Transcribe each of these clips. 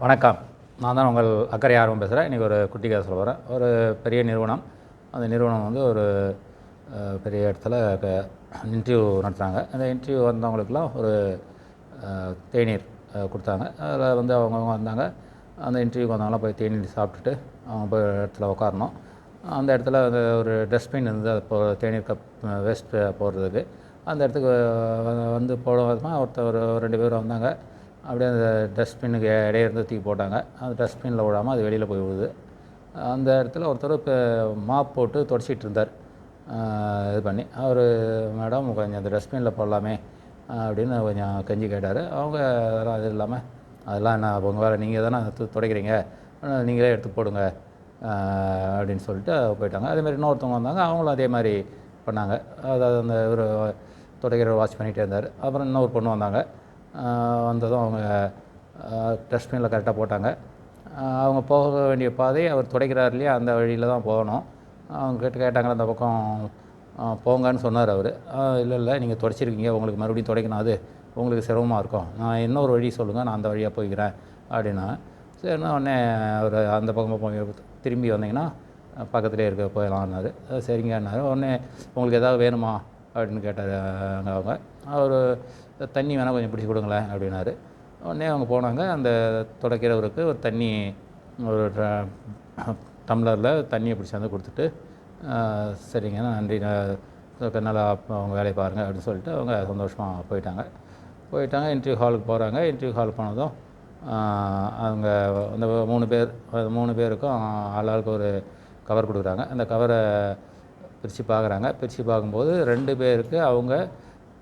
வணக்கம். நான் தான் உங்கள் அக்கறை ஆர்வம் பேசுகிறேன் இன்றைக்கி ஒரு குட்டி கதை சொல்ல வரேன் ஒரு பெரிய நிறுவனம். அந்த நிறுவனம் வந்து ஒரு பெரிய இடத்துல இன்டர்வியூ நடத்துகிறாங்க அந்த இன்டர்வியூ வந்தவங்களுக்குலாம் ஒரு தேநீர் கொடுத்தாங்க. அதில் வந்து அவங்கவுங்க வந்தாங்க. அந்த இன்டர்வியூக்கு வந்தவங்களாம் போய் தேநீர் சாப்பிட்டுட்டு அவங்க போய் இடத்துல உட்காரணும் அந்த இடத்துல அந்த ஒரு டஸ்ட்பின் இருந்து அது போ தேநீர் கப் வேஸ்ட் போடுறதுக்கு. அந்த இடத்துக்கு வந்து போட ஒருத்தர் ஒரு ரெண்டு பேர் வந்தாங்க. அப்படியே அந்த டஸ்ட்பின்னுக்கு இடையே இருந்து தூக்கி போட்டாங்க. அந்த டஸ்ட்பினில் விடாமல் அது வெளியில் போய் விழுது. அந்த இடத்துல ஒருத்தர் இப்போ மாப் போட்டு தொடச்சிட்டு இருந்தார். இது பண்ணி. அவர் மேடம் கொஞ்சம் அந்த டஸ்ட்பினில் போடலாமே அப்படின்னு கொஞ்சம் கஞ்சி கேட்டார். அவங்க அதெல்லாம் அது இல்லாமல் அதெல்லாம் என்ன உங்கள் வேறு நீங்கள் தானே து- துடைக்கிறீங்க. நீங்களே எடுத்து போடுங்க அப்படின்னு சொல்லிட்டு போயிட்டாங்க. அதேமாதிரி இன்னொருத்தவங்க வந்தாங்க. அவங்களும் அதே மாதிரி பண்ணாங்க. அதாவது அந்த ஒரு துடைக்கிற வாட்ச் பண்ணிகிட்டே இருந்தார். அப்புறம் இன்னொரு பொண்ணு வந்தாங்க. வந்ததும் அவங்க டஸ்ட்பினில் கரெக்டாக போட்டாங்க. அவங்க போக வேண்டிய பாதை அவர் துடைக்கிறார் இல்லையா அந்த வழியில் தான் போகணும். அவங்க கேட்டு கேட்டாங்க அந்த பக்கம் போங்கன்னு சொன்னார் அவர். இல்லை இல்லை நீங்கள் துடைச்சிருக்கீங்க உங்களுக்கு மறுபடியும் துடைக்கணும் அது உங்களுக்கு சிரமமாக இருக்கும். நான் இன்னொரு வழி சொல்லுங்கள் நான் அந்த வழியாக போய்க்கிறேன் அப்படின்னா. சரிண்ணா உடனே அவர் அந்த பக்கமாக போய் திரும்பி வந்தீங்கன்னா பக்கத்துலேயே இருக்க போயிடலாம்னாரு சரிங்கன்னாரு. உடனே உங்களுக்கு எதாவது வேணுமா? அப்படின்னு கேட்டார் அவங்க. அவர் தண்ணி வேணால் கொஞ்சம் பிடிச்சி கொடுங்களேன் அப்படின்னாரு. உடனே அவங்க போனாங்க. அந்த துடைக்கிறவருக்கு ஒரு தண்ணி ஒரு டம்ளரில் தண்ணியை பிடிச்சாந்து கொடுத்துட்டு சரிங்க நன்றி. நல்லா அவங்க வேலையை பாருங்கள் அப்படின்னு சொல்லிட்டு அவங்க சந்தோஷமாக போயிட்டாங்க. போயிட்டாங்க. இன்டர்வியூ ஹாலுக்கு போகிறாங்க இன்டர்வியூ ஹால் போனதும் அவங்க அந்த மூணு பேர் மூணு பேருக்கும் ஆளாளுக்கு ஒரு கவர் கொடுக்குறாங்க. அந்த கவரை பிரித்து பார்க்குறாங்க. பிரித்து பார்க்கும்போது ரெண்டு பேருக்கு அவங்க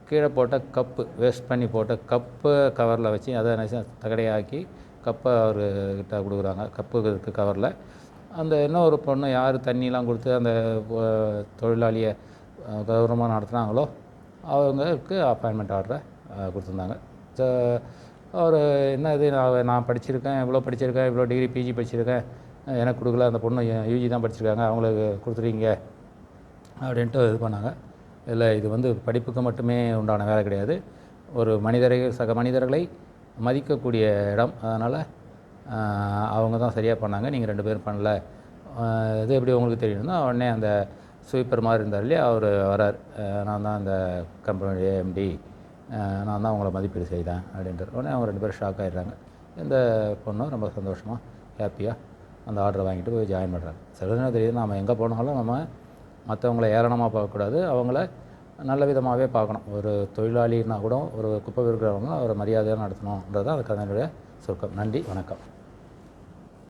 கீழே போட்ட கப்பு வேஸ்ட் பண்ணி போட்ட கப்பு கவரில் வச்சு அதை நினச்சி தகடையாக்கி கப்பை அவர்கிட்ட கொடுக்குறாங்க. கப்பு இருக்கு கவரில். அந்த இன்னொரு பொண்ணு யார் தண்ணிலாம் கொடுத்து அந்த தொழிலாளியை கௌரவமாக நடத்துனாங்களோ அவங்களுக்கு அப்பாயின்மெண்ட் ஆர்டரை கொடுத்துருந்தாங்க. ஸோ அவர் என்ன இது நான் நான் படிச்சிருக்கேன் இவ்வளோ படிச்சிருக்கேன் இவ்வளோ டிகிரி பிஜி படிச்சிருக்கேன் எனக்கு கொடுக்கல அந்த பொண்ணு யூஜி தான் படிச்சிருக்காங்க அவங்களுக்கு கொடுத்துருக்கீங்க அப்படின்ட்டு இது பண்ணாங்க. இல்லை இது வந்து படிப்புக்கு மட்டுமே உண்டான வேலை கிடையாது. ஒரு மனிதரை சக மனிதர்களை மதிக்கக்கூடிய இடம். அதனால் அவங்க தான் சரியாக பண்ணாங்க. நீங்கள் ரெண்டு பேரும் பண்ணல. இது எப்படி உங்களுக்கு தெரியணும்னா உடனே அந்த ஸ்வீப்பர் மாதிரி இருந்தார் இல்லையா? அவர் வரார். நான் தான் அந்த கம்பெனி எம்டி நான் தான் உங்களை மதிப்பீடு செய்தேன் அப்படின்ட்டு உடனே அவங்க ரெண்டு பேரும் ஷாக் ஆகிடுறாங்க இந்த பொண்ணும் ரொம்ப சந்தோஷமாக ஹாப்பியாக அந்த ஆர்டரை வாங்கிட்டு போய் ஜாயின் பண்ணுறாங்க சில நேரம் தெரியுது நம்ம எங்கே போனாலும் நம்ம மற்றவங்கள ஏளனமாக பார்க்கக்கூடாது. அவங்கள நல்ல விதமாகவே பார்க்கணும். ஒரு தொழிலாளின்னா கூட ஒரு குப்பை விற்கிறவங்க ஒரு மரியாதையாக நடத்தணுன்றது தான் அந்த கதையினுடைய சுருக்கம். நன்றி வணக்கம்.